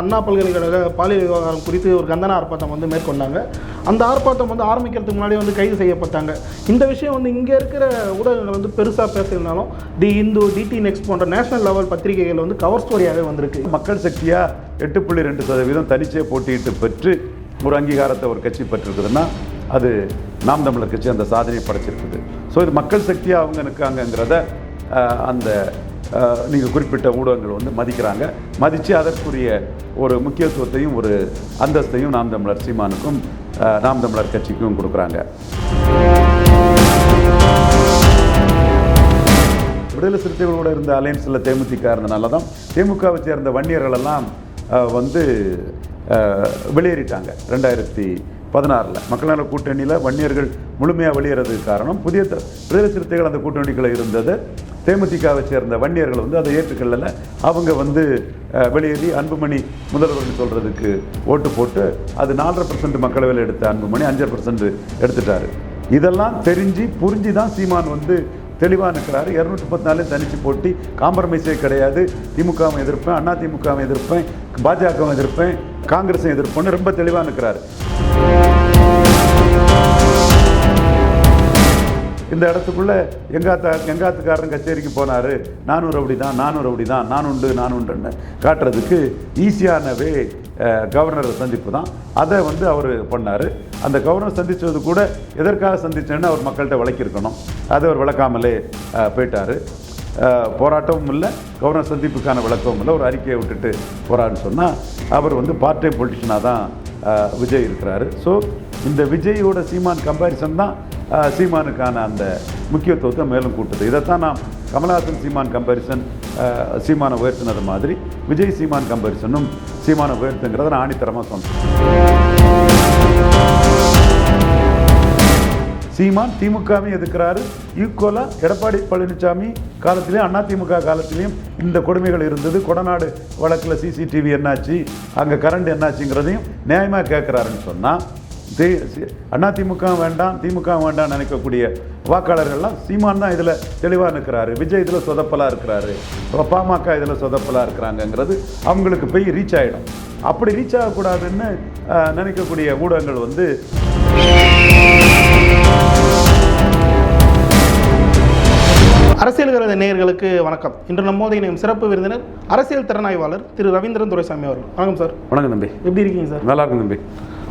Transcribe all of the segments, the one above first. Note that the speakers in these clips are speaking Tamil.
அண்ணா பல்கலைக்கழக பாலியல் விவகாரம் குறித்து ஒரு கண்டன ஆர்ப்பாட்டம் வந்து மேற்கொண்டாங்க. அந்த ஆர்ப்பாட்டம் வந்து ஆரம்பிக்கிறதுக்கு முன்னாடி வந்து கைது செய்யப்பட்டாங்க. இந்த விஷயம் வந்து இங்கே இருக்கிற ஊடகங்கள் வந்து பெருசாக பேசியிருந்தாலும் தி இந்து டிடி நெக்ஸ்ட் போன்ற நேஷனல் லெவல் பத்திரிகைகள் வந்து கவர் ஸ்டோரியாகவே வந்திருக்கு. மக்கள் சக்தியாக எட்டு புள்ளி ரெண்டு சதவீதம் தனிச்சே போட்டியிட்டு பெற்று ஒரு அங்கீகாரத்தை ஒரு கட்சி பெற்றிருக்குதுன்னா அது நாம் தமிழர் கட்சி அந்த சாதனையை படைச்சிருக்குது. ஸோ இது மக்கள் சக்தியாக அவங்க இருக்காங்கங்கிறத அந்த நீங்கள் குறிப்பிட்ட ஊடகங்கள் வந்து மதிக்கிறாங்க. மதித்து அதற்குரிய ஒரு முக்கியத்துவத்தையும் ஒரு அந்தஸ்தையும் நாம் தமிழர் சீமானுக்கும் நாம் தமிழர் கட்சிக்கும் கொடுக்குறாங்க. விடுதலை சிறுத்தைகளோட இருந்த அலையன்ஸில் தேமுதிக இருந்தனால தான் திமுகவை சேர்ந்த வன்னியர்களெல்லாம் வந்து வெளியேறிட்டாங்க. ரெண்டாயிரத்தி பதினாறில். மக்கள் நல கூட்டணியில் வன்னியர்கள் முழுமையாக வெளியேறதுக்கு காரணம் புதிய விடுதலை சிறுத்தைகள் அந்த கூட்டணிக்குள்ளே இருந்தது. தேமுதிகவை சேர்ந்த வன்னியர்கள் வந்து அதை ஏற்றுக்கொள்ளல. அவங்க வந்து வெளியேறி அன்புமணி முதல்வர்னு சொல்கிறதுக்கு ஓட்டு போட்டு அது நாலரை பர்சன்ட் மக்களவையில் எடுத்த அன்புமணி அஞ்சரை பர்சன்ட் எடுத்துட்டாரு. இதெல்லாம் தெரிஞ்சு புரிஞ்சு தான் சீமான் வந்து தெளிவாக நிற்கிறாரு இரநூத்தி பத்து நாலு தனிச்சு போட்டி. காம்ப்ரமைஸே கிடையாது. திமுகவும் எதிர்ப்பேன் அண்ணா திமுகவும் எதிர்ப்பேன் பாஜகவும் எதிர்ப்பேன் காங்கிரஸும் எதிர்ப்பேன்னு ரொம்ப தெளிவாக நிற்கிறாரு இந்த இடத்துக்குள்ளே எங்காத்தா எங்காத்துக்காரன் கச்சேரிக்கு போனார். நானூறு அப்படி தான் நானூறு அப்படி தான் நான் உண்டு நான் உண்டுன்னு காட்டுறதுக்கு ஈஸியானவே கவர்னரை கவர்னர் சந்திப்பு தான். அதை வந்து அவர் பண்ணார். அந்த கவர்னர் சந்தித்தது கூட எதற்காக சந்தித்தேன்னு அவர் மக்கள்கிட்ட விளக்கியிருக்கணும். அதை அவர் விளக்காமலே போயிட்டார். போராட்டமும் இல்லை கவர்னர் சந்திப்புக்கான விளக்கமும் இல்லை. ஒரு அறிக்கையை விட்டுட்டு போகிறான்னு சொன்னால் அவர் வந்து பார்ட் டைம் பொலிட்டிஷனாக தான் விஜய் இருக்கிறாரு. ஸோ இந்த விஜயோட சீமான் கம்பேரிசன் தான் சீமானுக்கான அந்த முக்கியத்துவத்தை மேலும் கூட்டுது. இதைத்தான் நான் கமலஹாசன் சீமான் கம்பேரிசன் சீமானை உயர்த்தினது மாதிரி விஜய் சீமான் கம்பேரிசனும் சீமானை உயர்த்துங்கிறத நான் ஆணித்தரமாக சொன்னேன் சீமான் திமுகவையும் எதிர்க்கிறாரு. ஈக்குவலாக எடப்பாடி பழனிசாமி காலத்திலையும் அண்ணா திமுக காலத்திலையும் இந்த கொடுமைகள் இருந்தது. கொடநாடு வழக்கில் சிசிடிவி என்னாச்சு? அங்கே கரண்ட் என்னாச்சுங்கிறதையும் நியாயமாக கேட்குறாருன்னு சொன்னால் அண்ணா திமுக வேண்டாம் திமுக வேண்டாம் நினைக்கக்கூடிய வாக்காளர்கள்லாம் சீமான் தான் இதில் தெளிவாக நிற்கிறாரு. விஜய் இதில் சொதப்பலாக இருக்கிறாரு. பாமக இதில் சொதப்பலாக இருக்கிறாங்கங்கிறது அவங்களுக்கு போய் ரீச் ஆகிடும் அப்படி ரீச் ஆகக்கூடாதுன்னு நினைக்கக்கூடிய ஊடகங்கள் வந்து அரசியல் கருத நேயர்களுக்கு வணக்கம். இன்று நம்மோது இணையும் சிறப்பு விருந்தினர் அரசியல் திறனாய்வாளர் திரு ரவீந்திரன் துரைசாமி அவர்கள். வணக்கம் சார். வணக்கம் தம்பி. எப்படி இருக்கீங்க சார்? நல்லா இருக்கும் தம்பி.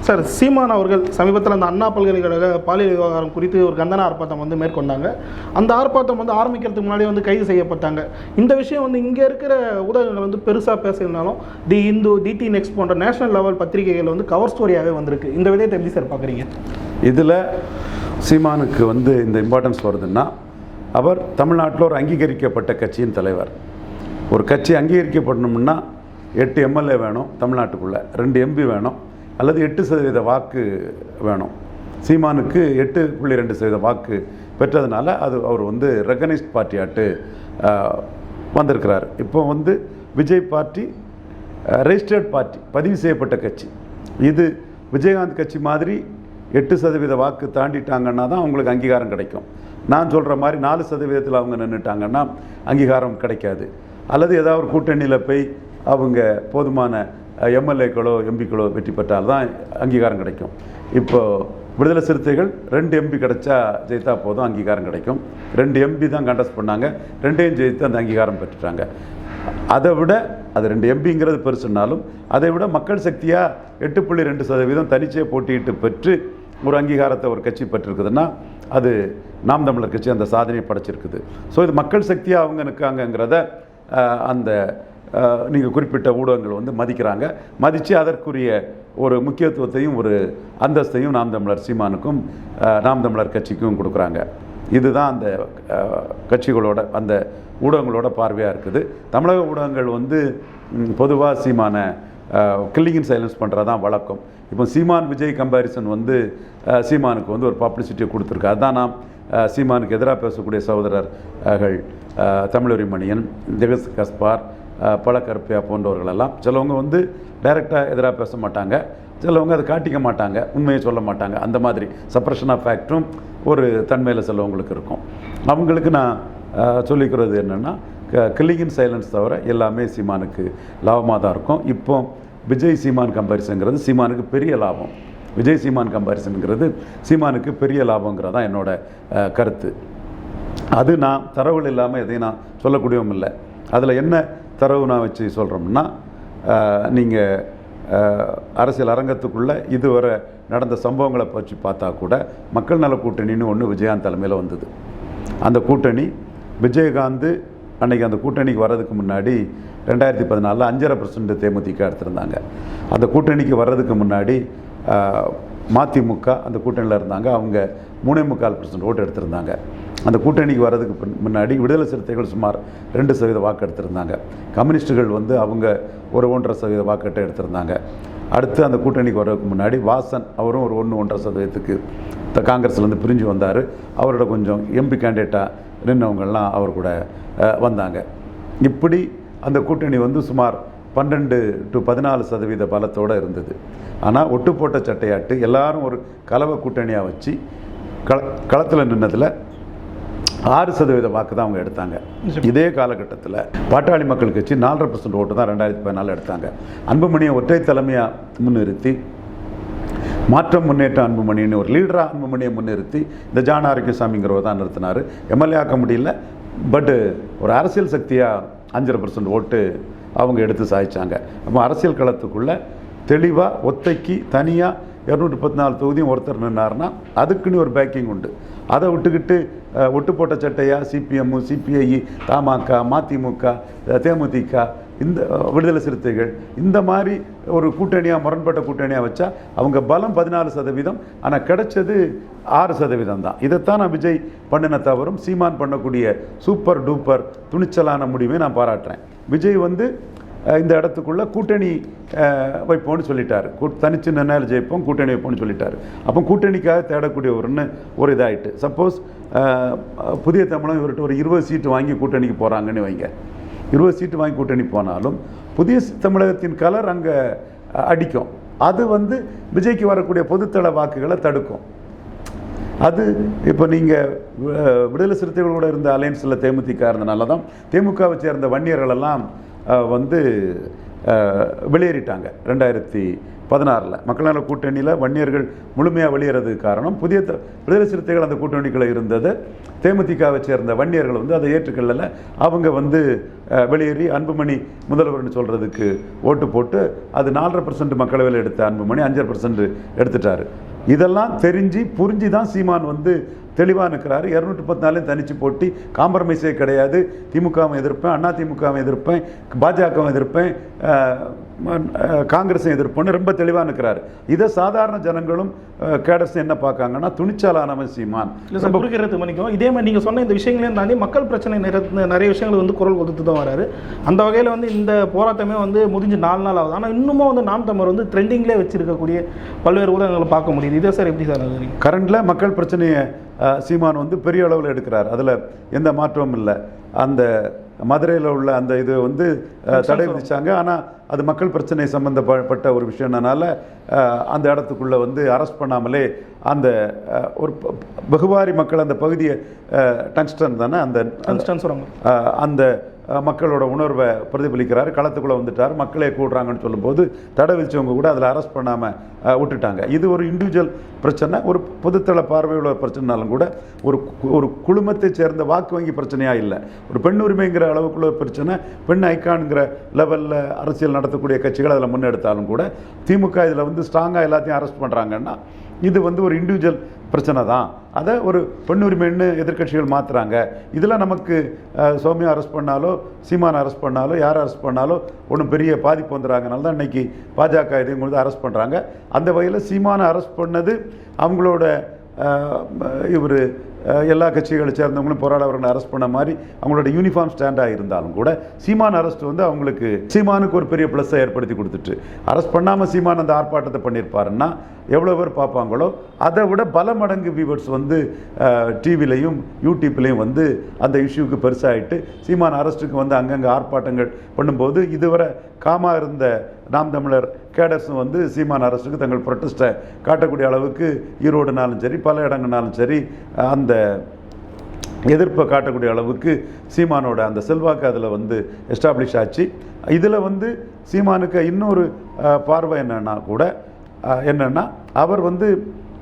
சார் சீமான் அவர்கள் சமீபத்தில் அந்த அண்ணா பல்கலைக்கழக பாலியல் விவகாரம் குறித்து ஒரு கந்தன ஆர்ப்பாட்டம் வந்து மேற்கொண்டாங்க. அந்த ஆர்ப்பாட்டம் வந்து ஆரம்பிக்கிறதுக்கு முன்னாடி வந்து கைது செய்யப்பட்டாங்க. இந்த விஷயம் வந்து இங்கே இருக்கிற ஊடகங்கள் வந்து பெருசாக பேசியிருந்தாலும் தி இந்து டிடி நெக்ஸ்ட் போன்ற நேஷனல் லெவல் பத்திரிகைகள் வந்து கவர் ஸ்டோரியாகவே வந்திருக்கு. இந்த விதத்தை எப்படி சார் பார்க்குறீங்க இதில் சீமானுக்கு வந்து இந்த இம்பார்ட்டன்ஸ் வருதுன்னா அவர் தமிழ்நாட்டில் ஒரு அங்கீகரிக்கப்பட்ட கட்சியின் தலைவர். ஒரு கட்சி அங்கீகரிக்கப்படணும்னா எட்டு எம்எல்ஏ வேணும் தமிழ்நாட்டுக்குள்ளே ரெண்டு எம்பி வேணும். அல்லது எட்டு சதவீத வாக்கு வேணும். சீமானுக்கு எட்டு புள்ளி ரெண்டு சதவீத வாக்கு பெற்றதுனால அது அவர் வந்து ரெகனைஸ்ட் பார்ட்டியாட்டு வந்திருக்கிறார். இப்போ வந்து விஜய் பார்ட்டி ரெஜிஸ்டர்ட் பார்ட்டி பதிவு செய்யப்பட்ட கட்சி. இது விஜயகாந்த் கட்சி மாதிரி எட்டு சதவீத வாக்கு தாண்டிட்டாங்கன்னா தான் அவங்களுக்கு அங்கீகாரம் கிடைக்கும். நான் சொல்கிற மாதிரி நாலு சதவீதத்தில் அவங்க நின்றுட்டாங்கன்னா அங்கீகாரம் கிடைக்காது. அல்லது ஏதாவது ஒரு கூட்டணியில் போய் அவங்க போதுமான எம்எல்ஏக்களோ எம்பிக்களோ வெற்றி பெற்றால் தான் அங்கீகாரம் கிடைக்கும். இப்போது விடுதலை சிறுத்தைகள் ரெண்டு எம்பி கிடைச்சா ஜெயித்தா போதும் அங்கீகாரம் கிடைக்கும். ரெண்டு எம்பி தான் கண்டஸ்ட் பண்ணாங்க ரெண்டையும் ஜெயித்து அந்த அங்கீகாரம் பெற்றுட்டாங்க. அதை விட அது ரெண்டு எம்பிங்கிறது பெருசுனாலும் அதை விட மக்கள் சக்தியாக எட்டு புள்ளி ரெண்டு சதவீதம் தனிச்சே போட்டியிட்டு பெற்று ஒரு அங்கீகாரத்தை ஒரு கட்சி பெற்றிருக்குதுன்னா அது நாம் தமிழர் கட்சி அந்த சாதனையை படைச்சிருக்குது. ஸோ இது மக்கள் சக்தியாக அவங்க நிற்காங்கங்கிறத அந்த நீங்கள் குறிப்பிட்ட ஊடகங்கள் வந்து மதிக்கிறாங்க. மதித்து அதற்குரிய ஒரு முக்கியத்துவத்தையும் ஒரு அந்தஸ்தையும் நாம் தமிழர் சீமானுக்கும் நாம் தமிழர் கட்சிக்கும் கொடுக்குறாங்க. இதுதான் அந்த கட்சிகளோட அந்த ஊடகங்களோட பார்வையாக இருக்குது. தமிழக ஊடகங்கள் வந்து பொதுவாக சீமான கில்லிங் சைலன்ஸ் பண்ணுறது தான் வழக்கம். இப்போ சீமான் விஜய் கம்பேரிசன் வந்து சீமானுக்கு வந்து ஒரு பப்ளிசிட்டியை கொடுத்துருக்கு. அதுதான் நாம் சீமானுக்கு எதிராக பேசக்கூடிய சகோதரர்கள் அஹ், ஜெகஸ் கஸ்பார் பழக்கருப்பையா பல போன்றவர்களெல்லாம் சிலவங்க வந்து டைரெக்டாக எதிராக பேச மாட்டாங்க. சிலவங்க அதை காட்டிக்க மாட்டாங்க உண்மையை சொல்ல மாட்டாங்க. அந்த மாதிரி சப்ரஷன் ஆஃப் ஃபேக்ட்ரும் ஒரு தன்மையில் சிலவங்களுக்கு இருக்கும். அவங்களுக்கு நான் சொல்லிக்கிறது என்னென்னா க இன் சைலன்ஸ் தவிர எல்லாமே சீமானுக்கு லாபமாக தான் இருக்கும். இப்போ விஜய் சீமான் கம்பேரிசன்ங்கிறது சீமானுக்கு பெரிய லாபம். விஜய் சீமான் கம்பாரிசனுங்கிறது சீமானுக்கு பெரிய லாபங்கிறது தான் என்னோட கருத்து. அது நான் தரவுகள் இல்லாமல் எதையும் நான் சொல்லக்கூடியவும் இல்லை. அதில் என்ன தரவு நான் வச்சு சொல்கிறோம்னா நீங்கள் அரசியல் அரங்கத்துக்குள்ளே இதுவரை நடந்த சம்பவங்களை பற்றி பார்த்தா கூட மக்கள் நல கூட்டணின்னு ஒன்று விஜயகாந்த் தலைமையில் வந்தது. அந்த கூட்டணி விஜயகாந்த் அன்றைக்கி அந்த கூட்டணிக்கு வர்றதுக்கு முன்னாடி ரெண்டாயிரத்தி பதினாலில் அஞ்சரை பர்சன்ட் தேமுதிக எடுத்திருந்தாங்க. அந்த கூட்டணிக்கு வர்றதுக்கு முன்னாடி மதிமுக அந்த கூட்டணியில் இருந்தாங்க. அவங்க மூணே முக்கால் பர்சன்ட் ஓட்டு எடுத்திருந்தாங்க. அந்த கூட்டணிக்கு வர்றதுக்கு முன்னாடி விடுதலை சிறுத்தைகள் சுமார் ரெண்டு சதவீத வாக்கு எடுத்திருந்தாங்க. கம்யூனிஸ்டுகள் வந்து அவங்க ஒரு ஒன்றரை சதவீத வாக்கெட்டை எடுத்திருந்தாங்க. அடுத்து அந்த கூட்டணிக்கு வர்றதுக்கு முன்னாடி வாசன் அவரும் ஒரு ஒன்று ஒன்றரை சதவீதத்துக்கு த- காங்கிரஸ்லேருந்து பிரிஞ்சு வந்தார். அவரோட கொஞ்சம் எம்பி கேண்டிடேட்டாக நின்றவங்கள்லாம் அவர் கூட வந்தாங்க. இப்படி அந்த கூட்டணி வந்து சுமார் பன்னெண்டு டு பதினாலு சதவீத பலத்தோடு இருந்தது. ஆனால் ஒட்டு போட்ட சட்டையாட்டு எல்லாரும் ஒரு கலவை கூட்டணியாக வச்சு கள களத்தில் நின்னதில் ஆறு சதவீத வாக்கு தான் அவங்க எடுத்தாங்க. இதே காலகட்டத்தில் பாட்டாளி மக்கள் கட்சி நாலரை பர்சன்ட் ஓட்டு தான் ரெண்டாயிரத்தி பதினாலு எடுத்தாங்க. அன்புமணியை ஒற்றை தலைமையாக முன்னிறுத்தி மாற்றம் முன்னேற்றம் அன்புமணின்னு ஒரு லீடராக அன்புமணியை முன்னிறுத்தி இந்த ஜான ஆரோக்கியசாமிங்கிறவர் தான் நிறுத்தினார். எம்எல்ஏ ஆக்க முடியல பட்டு ஒரு அரசியல் சக்தியாக அஞ்சரை பர்சன்ட் ஓட்டு அவங்க எடுத்து சாதிச்சாங்க நம்ம அரசியல் களத்துக்குள்ளே தெளிவாக ஒத்தைக்கு தனியாக இரநூற்றி பத்து நாலு தொகுதியும் ஒருத்தர் நின்னார்னா அதுக்குன்னு ஒரு பேக்கிங் உண்டு. அதை விட்டுக்கிட்டு ஒட்டு போட்ட சட்டையா சிபிஎம்மு சிபிஐ தமாக மதிமுக தேமுதிக இந்த விடுதலை சிறுத்தைகள் இந்த மாதிரி ஒரு கூட்டணியாக முரண்பட்ட கூட்டணியாக வச்சா அவங்க பலம் பதினாலு சதவீதம் ஆனால் கிடைச்சது ஆறு சதவீதம் தான். இதைத்தான் நான் விஜய் பண்ணின தவறும் சீமான் பண்ணக்கூடிய சூப்பர் டூப்பர் துணிச்சலான முடிவை நான் பாராட்டுறேன். விஜய் வந்து இந்த இடத்துக்குள்ளே கூட்டணி வைப்போம்னு சொல்லிட்டார். கூ- தனிச்சு நின்னால் ஜெயிப்போம் கூட்டணி வைப்போம்னு சொல்லிட்டார். அப்போ கூட்டணிக்காக தேடக்கூடிய ஒருன்னு ஒரு இதாகிட்டு சப்போஸ் புதிய தமிழகம் இவர்கிட்ட ஒரு இருபது சீட்டு வாங்கி கூட்டணிக்கு போகிறாங்கன்னு வைங்க. இருபது சீட்டு வாங்கி கூட்டணி போனாலும் புதிய தமிழகத்தின் கலர் அங்கே அடிக்கும். அது வந்து விஜய்க்கு வரக்கூடிய பொதுத்தள வாக்குகளை தடுக்கும். அது இப்போ நீங்கள் விடுதலை சிறுத்தைகளோட இருந்த அலையன்ஸில் தேமுதிக இருந்தனால தான் திமுகவை சேர்ந்த வன்னியர்கள் எல்லாம் வந்து வெளியேறிட்டாங்க. ரெண்டாயிரத்தி பதினாறில். மக்கள் நல கூட்டணியில் வன்னியர்கள் முழுமையாக வெளியேறதுக்கு காரணம் புதிய த- விடுதலை சிறுத்தைகள் அந்த கூட்டணிக்குள்ளே இருந்தது. தேமுதிகவை சேர்ந்த வன்னியர்கள் வந்து அதை ஏற்றுக்கொள்ளல. அவங்க வந்து வெளியேறி அன்புமணி முதல்வர்னு சொல்கிறதுக்கு ஓட்டு போட்டு அது நாலரை பர்சன்ட் மக்களவையில் எடுத்த அன்புமணி அஞ்சரை பர்சன்ட் எடுத்துட்டாரு. இதெல்லாம் தெரிஞ்சு புரிஞ்சு தான் சீமான் வந்து தெளிவாக நிற்கிறாரு இரநூற்றி பத்து நாளையும் தனிச்சு போட்டி. காம்ப்ரமைஸே கிடையாது. திமுகவும் எதிர்ப்பேன் அண்ணா திமுகவும் எதிர்ப்பேன் பாஜகவும் எதிர்ப்பேன் காங்கிரஸும் எதிர்ப்பேன்னு ரொம்ப தெளிவாக நிற்கிறாரு இதை சாதாரண ஜனங்களும் கேடர்ஸ் என்ன பார்க்காங்கன்னா துணிச்சலானவன் சீமான். சார் குறுக்கிறது மன்னிக்கும் இதே மாதிரி நீங்கள் சொன்ன இந்த விஷயங்களையும் தாண்டி மக்கள் பிரச்சனை நிறைய நிறைய விஷயங்கள் வந்து குரல் கொடுத்து தான் வராரு. அந்த வகையில் வந்து இந்த போராட்டமே வந்து முடிஞ்சு நாலு நாள் ஆகுது. ஆனால் இன்னமும் வந்து நாம் தமிழர் வந்து ட்ரெண்டிங்லேயே வச்சிருக்கக்கூடிய பல்வேறு ஊடகங்களை பார்க்க முடியுது. இதே சார் எப்படி சார் கரண்டில் மக்கள் பிரச்சனையை சீமான் வந்து பெரிய அளவில் எடுக்கிறார். அதில் எந்த மாற்றமும் இல்லை. அந்த மதுரையில் உள்ள அந்த இது வந்து தடை விதிச்சாங்க. ஆனால் அது மக்கள் பிரச்சனை சம்பந்தப்பட்ட ஒரு விஷயம்னால அந்த இடத்துக்குள்ளே வந்து அரெஸ்ட் பண்ணாமலே அந்த ஒரு வெகுவாரி மக்கள் அந்த பகுதியை டங்ஸ்டன் தானே அந்த அந்த மக்களோட உணர்வை பிரதிபலிக்கிறார். களத்துக்குள்ளே வந்துட்டார். மக்களே கூடுறாங்கன்னு சொல்லும்போது தடை விதிச்சவங்க கூட அதில் அரெஸ்ட் பண்ணாமல் விட்டுட்டாங்க. இது ஒரு இண்டிவிஜுவல் பிரச்சனை ஒரு பொதுத்தள பார்வையுள்ள பிரச்சனைனாலும் கூட ஒரு ஒரு குழுமத்தை சேர்ந்த வாக்கு வங்கி பிரச்சனையாக இல்லை. ஒரு பெண் உரிமைங்கிற அளவுக்குள்ள பிரச்சனை பெண் ஐக்கான்ங்கிற லெவலில் அரசியல் நடத்தக்கூடிய கட்சிகள் அதில் முன்னெடுத்தாலும் கூட திமுக இதில் வந்து ஸ்ட்ராங்காக எல்லாத்தையும் அரெஸ்ட் பண்ணுறாங்கன்னா இது வந்து ஒரு இண்டிவிஜுவல் பிரச்சனை தான். அதை ஒரு பெண்ணுரிமைன்னு எதிர்க்கட்சிகள் மாற்றுறாங்க இதில் நமக்கு சௌமியா அரெஸ்ட் பண்ணாலோ சீமான் அரெஸ்ட் பண்ணாலோ யார் அரெஸ்ட் பண்ணாலோ ஒன்றும் பெரிய பாதிப்பு வந்துடுறாங்கனால தான் இன்றைக்கி பாஜக இதையும் வந்து அரெஸ்ட் பண்ணுறாங்க அந்த வகையில் சீமானை அரெஸ்ட் பண்ணது அவங்களோட இவர் எல்லா கட்சிகளை சேர்ந்தவங்களும் போராடவர்களை அரெஸ்ட் பண்ண மாதிரி அவங்களோட யூனிஃபார்ம் ஸ்டாண்டாக இருந்தாலும் கூட சீமான் அரெஸ்ட் வந்து அவங்களுக்கு சீமானுக்கு ஒரு பெரிய ப்ளஸ்ஸை ஏற்படுத்தி கொடுத்துட்டு அரெஸ்ட் பண்ணாமல் சீமான் அந்த ஆர்ப்பாட்டத்தை பண்ணியிருப்பாருன்னா எவ்வளோ பேர் பார்ப்பாங்களோ அதை விட பல மடங்கு வியூவர்ஸ் வந்து டிவிலையும் யூடியூப்லேயும் வந்து அந்த இஷ்யூக்கு பெருசாகிட்டு சீமான் அரெஸ்ட்டுக்கு வந்து அங்கங்கே ஆர்ப்பாட்டங்கள் பண்ணும்போது இதுவரை காமா இருந்த நாம் தமிழர் கேடர்ஸும் வந்து சீமான் அரசுக்கு தங்கள் ப்ரொட்டஸ்ட்டை காட்டக்கூடிய அளவுக்கு ஈரோடுனாலும் சரி பல இடங்கள்னாலும் சரி அந்த எதிர்ப்பை காட்டக்கூடிய அளவுக்கு சீமானோட அந்த செல்வாக்கு அதில் வந்து எஸ்டாப்ளிஷ் ஆச்சு. இதில் வந்து சீமானுக்கு இன்னொரு பார்வை என்னன்னா கூட என்னென்னா அவர் வந்து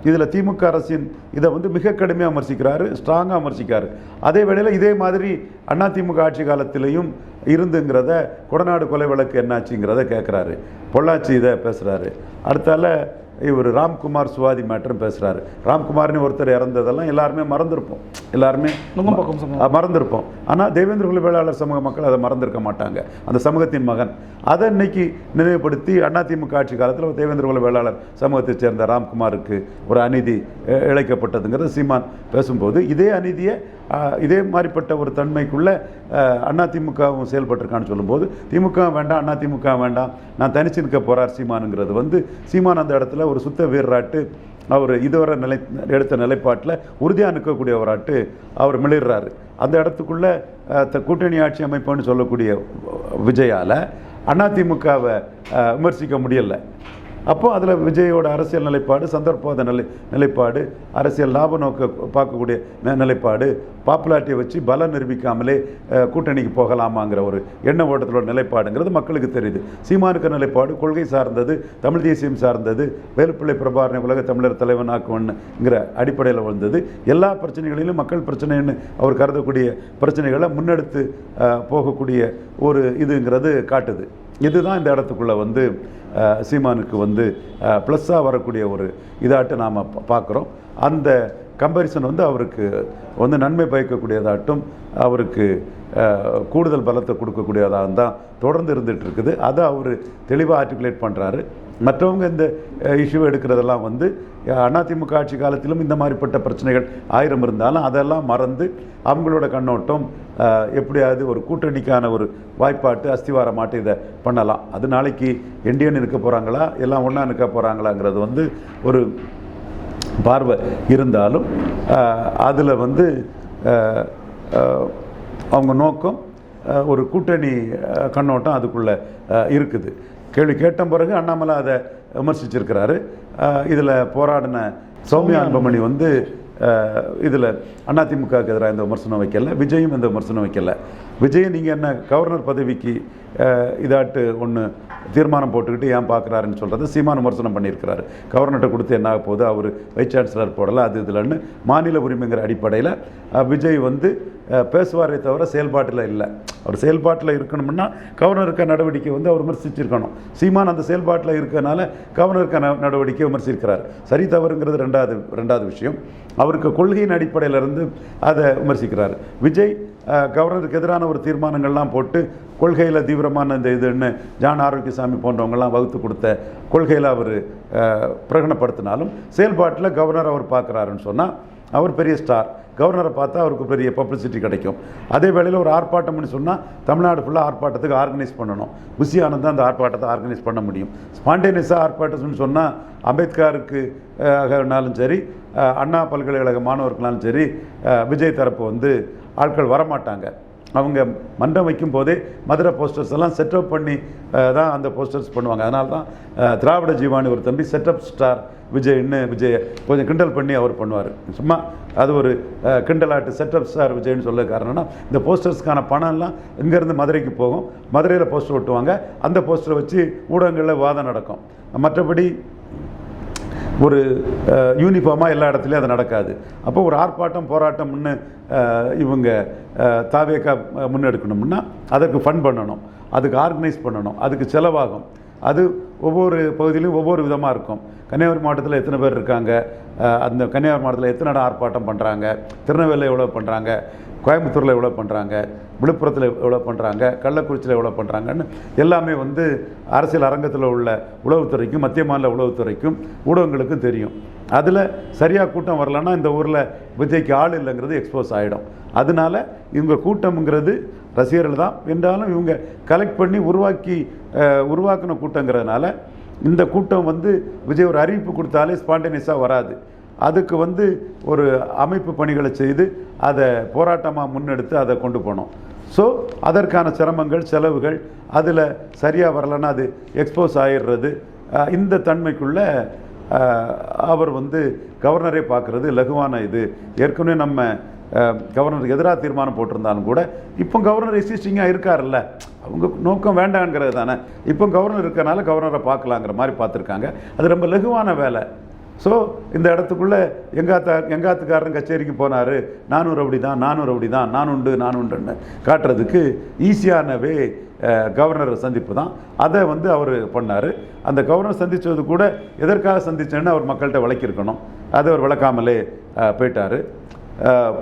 இதில் திமுக அரசின் இதை வந்து மிக கடுமையாக விமர்சிக்கிறாரு ஸ்ட்ராங்காக விமர்சிக்கிறாரு. அதே வேளையில் இதே மாதிரி அண்ணா திமுக ஆட்சி காலத்திலையும் இருந்துங்கிறத கொடநாடு கொலை வழக்கு என்னாச்சுங்கிறத கேட்குறாரு. பொள்ளாச்சி இதை பேசுகிறாரு அடுத்தால இவர் ராம்குமார் சுவாதி மேட்டரும் பேசுகிறாரு ராம்குமார்னு ஒருத்தர் இறந்ததெல்லாம் எல்லாருமே மறந்துருப்போம். எல்லாருமே மறந்திருப்போம். ஆனால் தேவேந்திர குல வேளாளர் சமூக மக்கள் அதை மறந்திருக்க மாட்டாங்க. அந்த சமூகத்தின் மகன். அதை இன்னைக்கு நினைவுபடுத்தி அதிமுக ஆட்சி காலத்தில் தேவேந்திர குல வேளாளர் சமூகத்தைச் சேர்ந்த ராம்குமாருக்கு ஒரு அநீதி இழைக்கப்பட்டதுங்கிறது சீமான் பேசும்போது. இதே அநீதியை இதே மாதிரிப்பட்ட ஒரு தன்மைக்குள்ளே அண்ணா அதிமுகவும் செயல்பட்டிருக்கான்னு சொல்லும்போது திமுக வேண்டாம் அதிமுக வேண்டாம். நான் தனிச்சு நிற்க போகிறார் சீமானுங்கிறது வந்து சீமான் அந்த இடத்துல ஒரு சுத்த வீரராட்டு அவர் இதுவரை நிலை எடுத்த நிலைப்பாட்டில் உறுதியாக நிற்கக்கூடியவராட்டு அவர் மிளிர்றாரு. அந்த இடத்துக்குள்ளே த- கூட்டணி ஆட்சி அமைப்புன்னு சொல்லக்கூடிய விஜயால் அதிமுகவை விமர்சிக்க முடியல. அப்போ அதில் விஜயோட அரசியல் நிலைப்பாடு சந்தர்ப்பவாத நிலை நிலைப்பாடு அரசியல் லாப நோக்க பார்க்கக்கூடிய நிலைப்பாடு பாப்புலாரிட்டியை வச்சு பலம் நிரூபிக்காமலே கூட்டணிக்கு போகலாமாங்கிற ஒரு எண்ண ஓட்டத்தோட நிலைப்பாடுங்கிறது மக்களுக்கு தெரியுது. சீமானுக்கு நிலைப்பாடு கொள்கை சார்ந்தது தமிழ் தேசியம் சார்ந்தது வேலுப்பிள்ளை பிரபாரனை உலக தமிழர் தலைவன் ஆக்குவன்ங்கிற அடிப்படையில் வந்தது. எல்லா பிரச்சனைகளிலும் மக்கள் பிரச்சனைன்னு அவர் கருதக்கூடிய பிரச்சனைகளை முன்னெடுத்து போகக்கூடிய ஒரு இதுங்கிறது காட்டுது. இதுதான் இந்த இடத்துக்குள்ளே வந்து சீமானுக்கு வந்து ப்ளஸ்ஸாக வரக்கூடிய ஒரு இதாட்டு நாம் பார்க்குறோம். அந்த கம்பேரிசன் வந்து அவருக்கு வந்து நன்மை பயக்கக்கூடியதாகட்டும் அவருக்கு கூடுதல் பலத்தை கொடுக்கக்கூடியதாக தான் தொடர்ந்து இருந்துகிட்டு இருக்குது அதை அவர் தெளிவாக ஆர்டிகுலேட் பண்ணுறாரு மற்றவங்க இந்த இஷ்யூ எடுக்கிறதெல்லாம் வந்து அதிமுக ஆட்சி காலத்திலும் இந்த மாதிரிப்பட்ட பிரச்சனைகள் ஆயிரம் இருந்தாலும் அதெல்லாம் மறந்து அவங்களோட கண்ணோட்டம் எப்படியாவது ஒரு கூட்டணிக்கான ஒரு வாய்ப்பாட்டு அஸ்திவாரமாட்டு இதை பண்ணலாம். அது நாளைக்கு இந்தியன் இருக்க போகிறாங்களா எல்லாம் ஒன்றா இருக்க போகிறாங்களாங்கிறது வந்து ஒரு பார்வை இருந்தாலும் அதில் வந்து அவங்க நோக்கம் ஒரு கூட்டணி கண்ணோட்டம் அதுக்குள்ளே இருக்குது. கேள்வி கேட்ட பிறகு அண்ணாமலை அதை விமர்சிச்சிருக்கிறாரு. இதில் போராடின சௌமியா அன்பமணி வந்து இதில் அதிமுகவுக்கு எதிராக எந்த விமர்சனம் வைக்கல விஜயும் எந்த விமர்சனம் வைக்கல. விஜய் நீங்கள் என்ன கவர்னர் பதவிக்கு இதாட்டு ஒன்று தீர்மானம் போட்டுக்கிட்டு ஏன் பார்க்குறாருன்னு சொல்கிறது சீமான் விமர்சனம் பண்ணியிருக்கிறாரு. கவர்னர்கிட்ட கொடுத்து என்ன ஆக போகுது? அவர் வைஸ் சான்சலர் போடல அது இதில்னு மாநில உரிமைங்கிற அடிப்படையில் விஜய் வந்து பேசுவாரே தவிர செயல்பாட்டில் இல்லை. அவர் செயல்பாட்டில் இருக்கணும்னா கவர்னருக்க நடவடிக்கை வந்து அவர் விமர்சிச்சிருக்கணும். சீமான் அந்த செயல்பாட்டில் இருக்கனால கவர்னருக்க ந- நடவடிக்கை விமர்சிக்கிறார். சரி தவறுங்கிறது ரெண்டாவது ரெண்டாவது விஷயம். அவருக்கு கொள்கையின் அடிப்படையிலிருந்து அதை விமர்சிக்கிறார். விஜய் கவர்னருக்கு எதிரான ஒரு தீர்மானங்கள்லாம் போட்டு கொள்கையில் தீவிரமான இந்த இதுன்னு ஜான் ஆரோக்கியசாமி போன்றவங்கெல்லாம் வகுத்து கொடுத்த கொள்கையில் அவர் பிரகடனப்படுத்தினாலும் செயல்பாட்டில் கவர்னர் அவர் பார்க்குறாருன்னு சொன்னால் அவர் பெரிய ஸ்டார் கவர்னரை பார்த்தா அவருக்கு பெரிய பப்ளிசிட்டி கிடைக்கும். அதே வேளையில் ஒரு ஆர்ப்பாட்டம்னு சொன்னால் தமிழ்நாடு ஃபுல்லாக ஆர்ப்பாட்டத்துக்கு ஆர்கனைஸ் பண்ணணும். புசி ஆனந்த் தான் அந்த ஆர்ப்பாட்டத்தை ஆர்கனைஸ் பண்ண முடியும். ஸ்பான்டேனியஸாக ஆர்ப்பாட்டம்னு சொன்னால் அம்பேத்கருக்கு ஆகனாலும் சரி அண்ணா பல்கலைக்கழக மாணவர்களாலும் சரி விஜய் தரப்பு வந்து ஆட்கள் வரமாட்டாங்க. அவங்க மன்றம் வைக்கும் போதே மதுரை போஸ்டர்ஸ் எல்லாம் செட்டப் பண்ணி தான் அந்த போஸ்டர்ஸ் பண்ணுவாங்க. அதனால தான் திராவிட ஜீவானி ஒரு தம்பி செட்டப் ஸ்டார் விஜய்ன்னு விஜய் கொஞ்சம் கிண்டல் பண்ணி அவர் பண்ணுவார். சும்மா அது ஒரு கிண்டல் கிண்டலாட்டு செட்டப் ஸ்டார் விஜய்னு சொல்ல காரணம்னா இந்த போஸ்டர்ஸ்க்கான பணம்லாம் இங்கேருந்து மதுரைக்கு போகும். மதுரையில் போஸ்டர் ஒட்டுவாங்க. அந்த போஸ்டரை வச்சு ஊடகங்களில் வாதம் நடக்கும். மற்றபடி ஒரு யூனிஃபார்மாக எல்லா இடத்துலையும் அது நடக்காது. அப்போ ஒரு ஆர்ப்பாட்டம் போராட்டம்னு இவங்க தாவேக்கா முன்னெடுக்கணும்னா அதற்கு ஃபண்ட் பண்ணணும். அதுக்கு ஆர்கனைஸ் பண்ணணும். அதுக்கு செலவாகும். அது ஒவ்வொரு பகுதியிலும் ஒவ்வொரு விதமாக இருக்கும். கன்னியாகுமரி மாவட்டத்தில் எத்தனை பேர் இருக்காங்க? அந்த கன்னியாகுமரி மாவட்டத்தில் எத்தனை இடம் ஆர்ப்பாட்டம் பண்ணுறாங்க திருநெல்வேலியில் எவ்வளோ பண்ணுறாங்க கோயம்புத்தூரில் எவ்வளோ பண்ணுறாங்க விழுப்புரத்தில் எவ்வளோ பண்ணுறாங்க கள்ளக்குறிச்சியில் எவ்வளோ பண்ணுறாங்கன்னு எல்லாமே வந்து அரசியல் அரங்கத்தில் உள்ள உளவுத்துறைக்கும் மத்திய மாநில உளவுத்துறைக்கும் ஊடகங்களுக்கும் தெரியும். அதில் சரியாக கூட்டம் வரலன்னா இந்த ஊரில் விஜய்க்கு ஆள் இல்லைங்கிறது எக்ஸ்போஸ் ஆகிடும் அதனால இவங்க கூட்டம்ங்கிறது ரசிகர்கள் தான். என்றாலும் இவங்க கலெக்ட் பண்ணி உருவாக்கி உருவாக்கின கூட்டங்கிறதுனால இந்த கூட்டம் வந்து விஜய் ஒரு அறிவிப்பு கொடுத்தாலே ஸ்பான்டேனியஸாக வராது. அதுக்கு வந்து ஒரு அமைப்பு பணிகளை செய்து அதை போராட்டமாக முன்னெடுத்து அதை கொண்டு போனோம். ஸோ அதற்கான சிரமங்கள் செலவுகள் அதில் சரியாக வரலைன்னா அது எக்ஸ்போஸ் ஆயிடுறது. இந்த தன்மைக்குள்ள அவர் வந்து கவர்னரே பார்க்குறது லகுவான இது. ஏற்கனவே நம்ம கவர்னருக்கு எதிராக தீர்மானம் போட்டிருந்தாலும் கூட இப்போ கவர்னர் எக்ஸிஸ்டிங்காக இருக்காருல்ல. அவங்க நோக்கம் வேண்டாங்கிறது தானே. இப்போ கவர்னர் இருக்கனால கவர்னரை பார்க்கலாங்கிற மாதிரி பார்த்துருக்காங்க அது ரொம்ப லகுவான வேலை. ஸோ இந்த இடத்துக்குள்ளே எங்காத்தா எங்காத்துக்காரன் கச்சேரிக்கு போனார்? நானூறு அப்படி தான் நானூறு அப்படி தான் நான் உண்டு நான் உண்டுன்னு காட்டுறதுக்கு ஈஸியானவே கவர்னர் சந்திப்பு தான். அதை வந்து அவர் பண்ணார். அந்த கவர்னர் சந்தித்தது கூட எதற்காக சந்தித்தேன்னு அவர் மக்கள்கிட்ட விளக்கியிருக்கணும். அதை அவர் விளக்காமலே போயிட்டார்.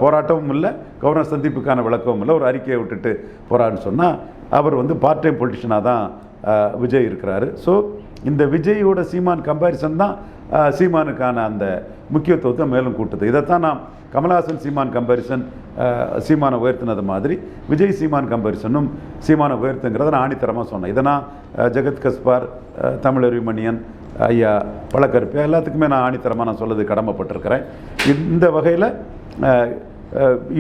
போராட்டமும் இல்லை கவர்னர் சந்திப்புக்கான விளக்கமும் இல்லை. ஒரு அறிக்கையை விட்டுட்டு போகிறான்னு சொன்னால் அவர் வந்து பார்ட் டைம் பொலிட்டிஷனாக தான் விஜய் இருக்கிறாரு. ஸோ இந்த விஜயோட சீமான் கம்பேரிசன் தான் சீமானுக்கான அந்த முக்கியத்துவத்தை மேலும் கூட்டுது. இதைத்தான் நான் கமல்ஹாசன் சீமான் கம்பேரிசன் சீமானை உயர்த்தினது மாதிரி விஜய் சீமான் கம்பேரிசனும் சீமானை உயர்த்துங்கிறத நான் ஆணித்தரமாக சொன்னேன். இதை நான் ஜெகத் கஸ்பார் தமிழறிமணியன் ஐயா பழக்கருப்பு எல்லாத்துக்குமே நான் ஆணித்தரமாக நான் சொல்லது கடமைப்பட்டிருக்கிறேன். இந்த வகையில்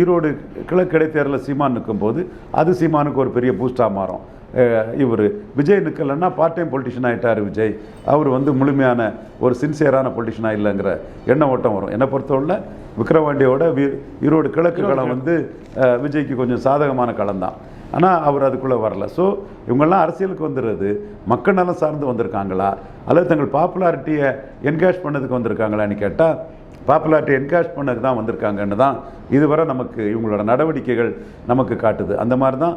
ஈரோடு கிழக்கு இடைத்தேர்தலில் சீமான் நிற்கும்போது அது சீமானுக்கு ஒரு பெரிய பூஸ்டாக மாறும். இவர். விஜய் நிற்கலைன்னா பார்ட் டைம் பொலிட்டிஷன் ஆகிட்டார் விஜய். அவர் வந்து முழுமையான ஒரு சின்சியரான பொலிட்டிஷனாக இல்லைங்கிற எண்ண ஓட்டம் வரும். என்னை பொறுத்தவரை விக்ரவாண்டியோட வீ ஈரோடு கிழக்கு களம் வந்து விஜய்க்கு கொஞ்சம் சாதகமான களம் தான். ஆனால் அவர் அதுக்குள்ளே வரல. ஸோ இவங்கெல்லாம் அரசியலுக்கு வந்துடுறது. மக்கள் நலம் சார்ந்து வந்திருக்காங்களா? அல்லது தங்கள் பாப்புலாரிட்டியை என்கேஷ் பண்ணதுக்கு வந்திருக்காங்களான்னு கேட்டால் பாப்புலாரிட்டி என்கேஷ் பண்ணதுக்கு தான் வந்திருக்காங்கன்னு தான் இதுவரை நமக்கு இவங்களோட நடவடிக்கைகள் நமக்கு காட்டுது. அந்த மாதிரி தான்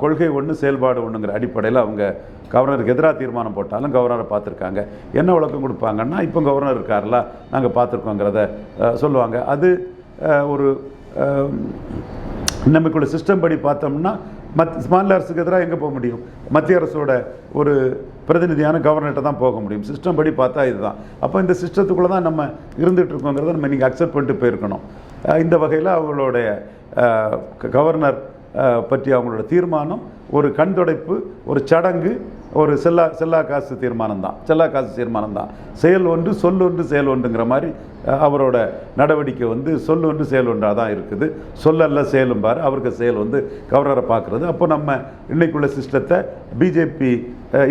கொள்கை ஒன்று செயல்பாடு ஒன்றுங்கிற அடிப்படையில் அவங்க கவர்னருக்கு எதிராக தீர்மானம் போட்டாலும் கவர்னரை பார்த்துருக்காங்க. என்ன விளக்கம் கொடுப்பாங்கன்னா இப்போ கவர்னர் இருக்கார்ல நாங்கள் பார்த்துருக்கோங்கிறத சொல்லுவாங்க. அது ஒரு நமக்குள்ள சிஸ்டம் படி பார்த்தோம்னா மத் மாநில அரசுக்கு எதிராக எங்கே போக முடியும்? மத்திய அரசோட ஒரு பிரதிநிதியான கவர்னர்கிட்ட தான் போக முடியும். சிஸ்டம் படி பார்த்தா இதுதான். அப்போ இந்த சிஸ்டத்துக்குள்ளே தான் நம்ம இருந்துகிட்டு இருக்கோங்கிறத நம்ம நீங்கள் அக்செப்ட் பண்ணிட்டு போயிருக்கணும். இந்த வகையில் அவங்களுடைய க- கவர்னர் பற்றி அவங்களோட தீர்மானம் ஒரு கண் துடைப்பு ஒரு சடங்கு ஒரு செல்லா செல்லா காசு தீர்மானம் தான் செல்லா காசு தீர்மானம் தான் செயல் ஒன்று சொல் ஒன்று செயல் ஒன்றுங்கிற மாதிரி அவரோட நடவடிக்கை வந்து சொல் ஒன்று செயல் ஒன்றாக தான் இருக்குது. சொல்லல்ல செயலும் பாரு. அவருக்கு செயல் வந்து கவர்னரை பார்க்குறது. அப்போ நம்ம இன்னைக்குள்ள சிஸ்டத்தை பிஜேபி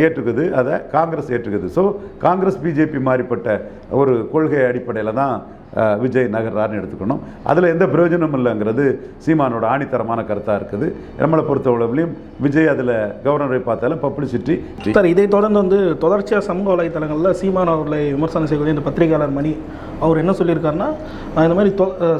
ஏற்றுக்குது. அதை காங்கிரஸ் ஏற்றுக்குது. ஸோ காங்கிரஸ் பிஜேபி மாறிப்பட்ட ஒரு கொள்கை அடிப்படையில் தான் விஜய் நகர்றாருன்னு எடுத்துக்கணும். அதில் எந்த பிரயோஜனமும் இல்லைங்கிறது சீமானோட ஆணித்தரமான கருத்தாக இருக்குது. நம்மளை பொறுத்தவரையிலையும் விஜய் அதில் கவர்னரை பார்த்தாலும் பப்ளிசிட்டி சார் இதை தொடர்ந்து வந்து தொடர்ச்சியாக சமூக வலைத்தளங்களில் சீமான் அவர்களை விமர்சனம் செய்யக்கூடிய இந்த பத்திரிகையாளர் மணி அவர் என்ன சொல்லியிருக்காருன்னா இந்த மாதிரி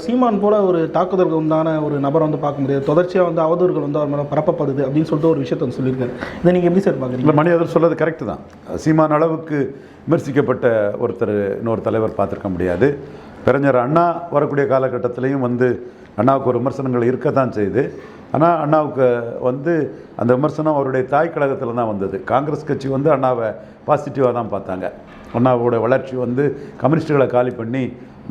சீமான் போல ஒரு தாக்குதலுக்கு உண்டான ஒரு நபரை வந்து பார்க்க முடியாது. தொடர்ச்சியாக வந்து அவதூறுகள் வந்து அவர் மேலே பரப்பப்படுது அப்படின்னு சொல்லிட்டு ஒரு விஷயத்தை வந்து சொல்லியிருக்காரு. இதை நீங்கள் எப்படி சார் பார்க்குறீங்க? மணி அதர் சொல்றது கரெக்டு தான். சீமான் அளவுக்கு விமர்சிக்கப்பட்ட ஒருத்தர் இன்னொரு தலைவர் பார்த்துருக்க முடியாது. பெருஞர் அண்ணா வரக்கூடிய காலகட்டத்திலையும் வந்து அண்ணாவுக்கு ஒரு விமர்சனங்கள் இருக்கத்தான் செய்யுது ஆனால் அண்ணாவுக்கு வந்து அந்த விமர்சனம் அவருடைய தாய் கழகத்தில் தான் வந்தது. காங்கிரஸ் கட்சி வந்து அண்ணாவை பாசிட்டிவாக தான் பார்த்தாங்க. அண்ணாவோட வளர்ச்சி வந்து கம்யூனிஸ்டுகளை காலி பண்ணி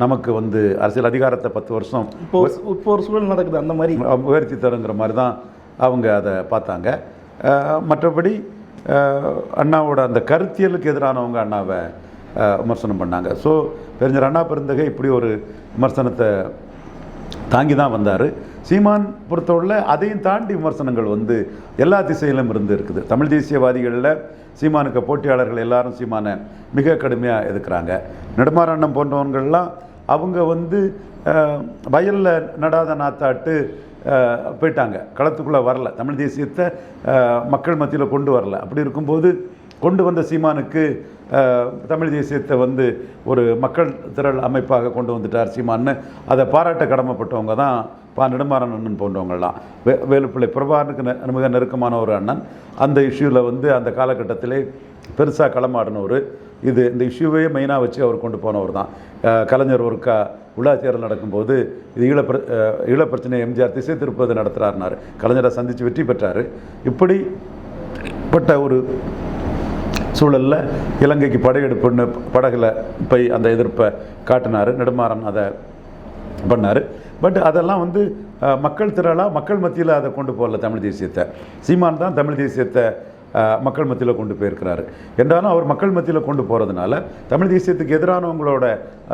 நமக்கு வந்து அரசியல் அதிகாரத்தை பத்து வருஷம் இப்போ இப்போ ஒரு சூழல் நடக்குது அந்த மாதிரி. உயர்த்தி தருங்கிற மாதிரி தான் அவங்க அதை பார்த்தாங்க. மற்றபடி அண்ணாவோட அந்த கருத்தியலுக்கு எதிரானவங்க அண்ணாவை விமர்சனம் பண்ணாங்க. ஸோ பெருஞ்சர் அண்ணா பெருந்தகை இப்படி ஒரு விமர்சனத்தை தாங்கி தான் வந்தார். சீமான் பொறுத்தவரையில் அதையும் தாண்டி விமர்சனங்கள் வந்து எல்லா திசையிலும் இருந்து இருக்குது. தமிழ் தேசியவாதிகளில் சீமானுக்கு போட்டியாளர்கள் எல்லாரும் சீமானை மிக கடுமையாக எதுக்குறாங்க நெடுமாறண்ணம் போன்றவங்கள்லாம் அவங்க வந்து வயலில் நடாத நாத்தாட்டு போயிட்டாங்க. களத்துக்குள்ளே வரல. தமிழ் தேசியத்தை மக்கள் மத்தியில் கொண்டு வரல. அப்படி இருக்கும்போது கொண்டு வந்த சீமானுக்கு தமிழ் தேசியத்தை வந்து ஒரு மக்கள் திரள் அமைப்பாக கொண்டு வந்துட்டார் சீமான்னு. அதை பாராட்ட கடமைப்பட்டவங்க தான் பா. நெடுமாறன் அண்ணன் போன்றவங்களாம் வே வேலுப்பிள்ளை பிரபாகரனுக்கு நெ- மிக நெருக்கமான ஒரு அண்ணன். அந்த இஷ்யூவில் வந்து அந்த காலகட்டத்திலே பெருசாக களமாடினவர். இது இந்த இஷ்யூவே மெயினாக வச்சு அவர் கொண்டு போனவர் தான். கலைஞர் கலைஞர் ஒருக்கா உள்ளாட்சி தேர்தல் நடக்கும்போது இது ஈழப்பிர பிர பிரச்சனை எம்ஜிஆர் திசை திருப்பது நடத்துகிறாருனாரு கலைஞரை சந்தித்து வெற்றி பெற்றார். இப்படிப்பட்ட ஒரு சூழலில் இலங்கைக்கு படையெடுப்புன்னு படகுல போய் அந்த எதிர்ப்பை காட்டினார். நெடுமாறன் அதை பண்ணார். பட் அதெல்லாம் வந்து மக்கள் திரளாக மக்கள் மத்தியில் அதை கொண்டு போகல தமிழ் தேசியத்தை. சீமான் தான் தமிழ் தேசியத்தை மக்கள் மத்தியில் கொண்டு போயிருக்கிறாரு. என்றாலும் அவர் மக்கள் மத்தியில் கொண்டு போகிறதுனால தமிழ் தேசியத்துக்கு எதிரானவங்களோட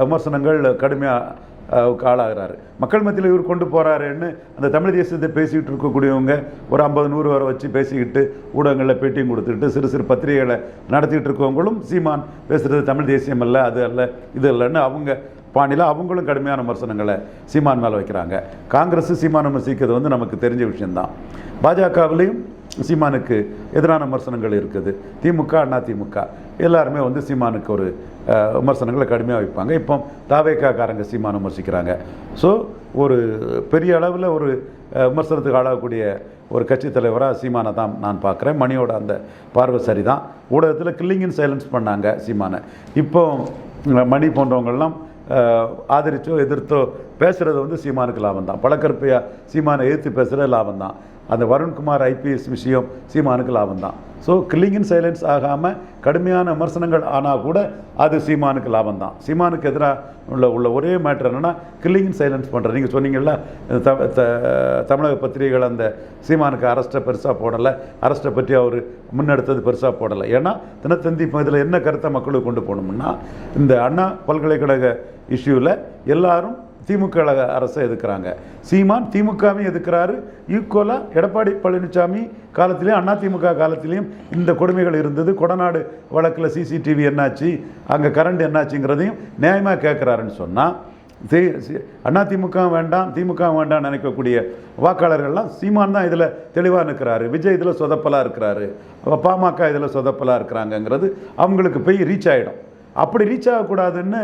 விமர்சனங்கள் கடுமையாக ஆளாகிறாரு மக்கள் மத்தியில் இவர் கொண்டு போகிறாருன்னு அந்த தமிழ் தேசியத்தை பேசிக்கிட்டு இருக்கக்கூடியவங்க ஒரு ஐம்பது நூறு வரை வச்சு பேசிக்கிட்டு ஊடகங்களில் பேட்டியும் கொடுத்துக்கிட்டு சிறு சிறு பத்திரிகைகளை நடத்திக்கிட்டு இருக்கவங்களும் சீமான் பேசுகிறது தமிழ் தேசியம் அல்ல அது அல்ல இது இல்லைன்னு அவங்க பாணியில் அவங்களும் கடுமையான விமர்சனங்களை சீமான் மேலே வைக்கிறாங்க. காங்கிரஸ் சீமான் விமர்சிக்கிறது வந்து நமக்கு தெரிஞ்ச விஷயம்தான். பாஜகவிலையும் சீமானுக்கு எதிரான விமர்சனங்கள் இருக்குது. திமுக அண்ணா திமுக. எல்லாருமே வந்து சீமானுக்கு ஒரு விமர்சனங்களை கடுமையாக வைப்பாங்க. இப்போ தாவேக்காக்காரங்க சீமான் விமர்சிக்கிறாங்க. ஸோ ஒரு பெரிய அளவில் ஒரு விமர்சனத்துக்கு ஆளாகக்கூடிய ஒரு கட்சி தலைவராக சீமானை தான் நான் பார்க்குறேன். மணியோட அந்த பார்வை சரி தான் ஊடகத்தில் கில்லிங் சைலன்ஸ் பண்ணாங்க சீமானை. இப்போ மணி போன்றவங்கள்லாம் ஆதரித்தோ எதிர்த்தோ பேசுகிறது வந்து சீமானுக்கு லாபம் தான் பழக்கருப்பையாக சீமானை எதிர்த்து பேசுகிறது லாபம் தான் அந்த வருண்குமார் ஐபிஎஸ் விஷயம் சீமானுக்கு லாபம் தான் ஸோ கில்லிங்கின் சைலன்ஸ் ஆகாமல் கடுமையான விமர்சனங்கள் ஆனால் கூட அது சீமானுக்கு லாபம் தான் சீமானுக்கு எதிராக உள்ள உள்ள ஒரே மேட்ரு என்னென்னா கில்லிங்கின் சைலன்ஸ் பண்ணுறது நீங்கள் சொன்னீங்கல்ல த த- தமிழக பத்திரிகைகள் அந்த சீமானுக்கு அரெஸ்ட்டை பெருசாக போடலை. அரெஸ்ட்டை பற்றி அவர் முன்னெடுத்தது பெருசாக போடலை. ஏன்னா தினத்தந்தி இதில் என்ன கருத்தை மக்களுக்கு கொண்டு போகணும்னா இந்த அண்ணா பல்கலைக்கழக இஷ்யூவில் எல்லாரும் திமுக அரசை எதுக்குறாங்க? சீமான் திமுகவையும் எதுக்குறாரு? ஈக்குவலாக எடப்பாடி பழனிசாமி காலத்திலையும் அண்ணா திமுக காலத்திலையும் இந்த கொடுமைகள் இருந்தது. கொடநாடு வழக்கில் சிசிடிவி என்னாச்சு? அங்கே கரண்ட் என்னாச்சுங்கிறதையும் நியாயமாக கேட்குறாருன்னு சொன்னால் தி சி- அண்ணா திமுக வேண்டாம் திமுக வேண்டாம் நினைக்கக்கூடிய வாக்காளர்கள்லாம் சீமான் தான் இதில் தெளிவாக நிற்கிறாரு விஜய் இதில் சொதப்பலாக இருக்கிறாரு. பாமக இதில் சொதப்பலாக இருக்கிறாங்கங்கிறது அவங்களுக்கு போய் ரீச் ஆகிடும் அப்படி ரீச் ஆகக்கூடாதுன்னு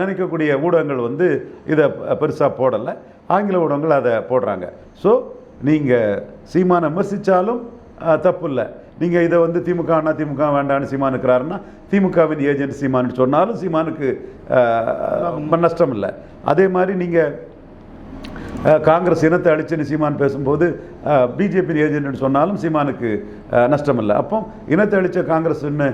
நினைக்கக்கூடிய ஊடகங்கள் வந்து இதை பெருசாக போடலை. ஆங்கில ஊடகங்கள் அதை போடுறாங்க. ஸோ நீங்கள் சீமானை விமர்சித்தாலும் தப்பு இல்லை நீங்கள் இதை வந்து திமுக அண்ணா திமுக வேண்டான்னு சீமான் இருக்கிறாருன்னா திமுகவின் ஏஜென்ட் சீமான்னு சொன்னாலும் சீமானுக்கு நஷ்டம் இல்லை. அதே மாதிரி நீங்கள் காங்கிரஸ் இனத்தை அழிச்சுன்னு சீமான் பேசும்போது பிஜேபி ஏஜென்ட்னு சொன்னாலும் சீமானுக்கு நஷ்டம் இல்லை அப்போ இனத்தை அழிச்ச காங்கிரஸ்ன்னு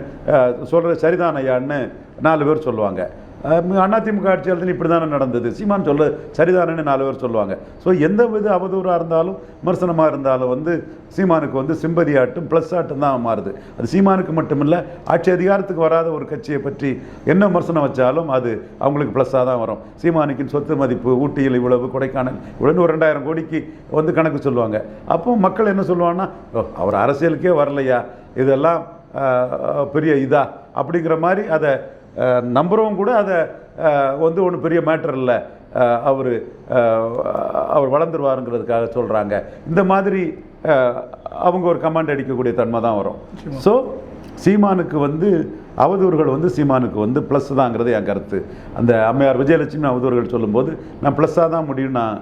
சொல்கிற சரிதான் ஐயான்னு நாலு பேர் சொல்லுவாங்க. அதிமுக ஆட்சி காலத்தில் இப்படி தானே நடந்தது. சீமான் சொல்ல சரிதானன்னு நாலு பேர் சொல்லுவாங்க. ஸோ எந்த வித அவதூறாக இருந்தாலும் விமர்சனமாக இருந்தாலும் வந்து சீமானுக்கு வந்து சிம்பதி ஆட்டும் ப்ளஸ் ஆட்டும் தான் மாறுது. அது சீமானுக்கு மட்டுமில்லை ஆட்சி அதிகாரத்துக்கு வராத ஒரு கட்சியை பற்றி என்ன விமர்சனம் வச்சாலும் அது அவங்களுக்கு ப்ளஸ்ஸாக தான் வரும். சீமானுக்கின் சொத்து மதிப்பு ஊட்டியில் இவ்வளவு கொடைக்கானல் இவ்வளவு ஒரு ரெண்டாயிரம் கோடிக்கு வந்து கணக்கு சொல்லுவாங்க. அப்போ மக்கள் என்ன சொல்லுவாங்கன்னா அவர் அரசியலுக்கே வரலையா? இதெல்லாம் பெரிய இதா? அப்படிங்கிற மாதிரி அதை ஆஹ், நம்புறவங்க கூட அதை வந்து ஒன்றும் பெரிய மேட்டர் இல்லை. அவர் அவர் வளர்ந்துருவாருங்கிறதுக்காக சொல்கிறாங்க இந்த மாதிரி அவங்க ஒரு கமாண்ட் அடிக்கக்கூடிய தன்மை தான் வரும். ஸோ சீமானுக்கு வந்து அவதூறுகள் வந்து சீமானுக்கு வந்து ப்ளஸ் தாங்கிறது என் கருத்து. அந்த அம்மையார் விஜயலட்சுமி அவதூறுகள் சொல்லும்போது நான் ப்ளஸ்ஸாக தான் முடியும் நான்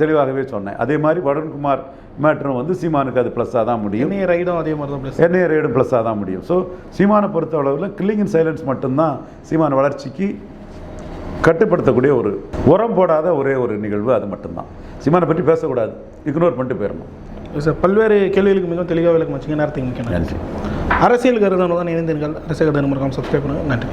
தெளிவாகவே சொன்னேன். அதே மாதிரி வருண்குமார் மேட்டரும் வந்து சீமானுக்கு அது ப்ளஸ்ஸாக தான் முடியும். இணைய ரைடும் அதே மாதிரி தான் ப்ளஸ் என்ஐ ரேடும் ப்ளஸ்ஸாக தான் முடியும். ஸோ சீமானை பொறுத்த அளவில் கில்லிங் இன் சைலன்ஸ் மட்டும்தான் சீமான வளர்ச்சிக்கு கட்டுப்படுத்தக்கூடிய ஒரு உரம் போடாத ஒரே ஒரு நிகழ்வு அது மட்டும்தான். சீமானை பற்றி பேசக்கூடாது. இக்னோர் பண்ணிட்டு போயிடணும் சார் பல்வேறு கேள்விகளுக்கு மிகவும் தெளிவாக விளக்கம் வச்சுங்க நேரத்துக்கு மிக்க நன்றி. அரசியல் கருதானதான் இணைந்தீர்கள். அரசியல் கருதான சப்ஸ்கிரைப் பண்ணுங்கள் நன்றி.